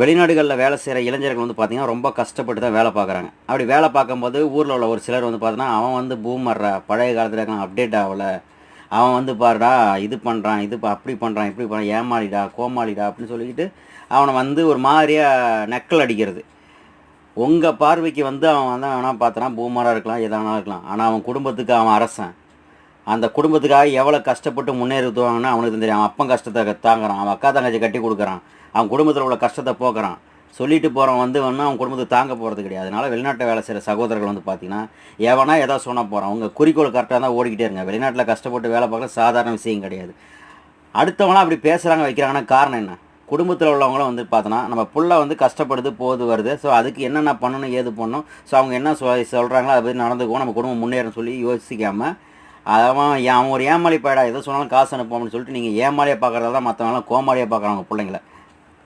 வெளிநாடுகளில் வேலை செய்கிற இளைஞர்கள் வந்து பார்த்திங்கன்னா ரொம்ப கஷ்டப்பட்டு தான் வேலை பார்க்குறாங்க. அப்படி வேலை பார்க்கும்போது ஊரில் உள்ள ஒரு சிலர் வந்து பார்த்தீங்கன்னா அவன் வந்து பூமர்ற பழைய காலத்தில் இருக்கான் அப்டேட் ஆகலை. அவன் வந்து பாருடா இது பண்ணுறான் இது அப்படி பண்ணுறான் இப்படி பண்ணுறான் ஏமாளிடா கோமாளிடா அப்படின்னு சொல்லிக்கிட்டு அவனை வந்து ஒரு மாதிரியாக நக்கல் அடிக்கிறது. உங்கள் பார்வைக்கு வந்து அவன் வந்து அவனா பார்த்தனா பூமராக இருக்கலாம் எதா இருக்கலாம். ஆனால் அவன் குடும்பத்துக்கு அவன் அரசன். அந்த குடும்பத்துக்காக எவ்வளோ கஷ்டப்பட்டு முன்னேறுவாங்கன்னா அவனுக்கு தெரியும். அவன் அப்பன் கஷ்டத்தை தாங்குறான். அவன் அக்கா தங்கச்சி கட்டி கொடுக்குறான். அவன் குடும்பத்தில் உள்ள கஷ்டத்தை போக்குறான். சொல்லிட்டு போகிறவன் வந்து ஒன்றும் அவன் குடும்பத்துக்கு தாங்க போகிறது கிடையாது. அதனால் வெளிநாட்டில் வேலை செய்கிற சகோதரர்கள் வந்து பார்த்தீங்கன்னா எவனா ஏதோ சொன்ன போகிறான் உங்கள் குறிக்கோள் கரெக்டாக தான் ஓடிக்கிட்டே இருங்க. வெளிநாட்டில் கஷ்டப்பட்டு வேலை பார்க்குறது சாதாரண விஷயம் கிடையாது. அடுத்தவங்களாம் அப்படி பேசுகிறாங்க வைக்கிறாங்கன்னா காரணம் என்ன? குடும்பத்தில் உள்ளவங்களும் வந்து பார்த்தோன்னா நம்ம புள்ள வந்து கஷ்டப்படுது போகுது வருது. ஸோ அதுக்கு என்னென்ன பண்ணணும் ஏது பண்ணணும்? ஸோ அவங்க என்ன சொ சொல்கிறாங்களோ அதை பற்றி நடந்துக்குவோம். நம்ம குடும்பம் முன்னேறணும் சொல்லி யோசிக்காமல் அதாவது ஏன் அவன் ஒரு ஏமாளி பையடா எதை சொன்னாலும் காசு அனுப்போம்னு சொல்லிட்டு நீங்கள் ஏமாளியை பார்க்குறதா தான் மற்றவங்களாம் கோமாளியாக பார்க்குறாங்க பிள்ளைங்கள.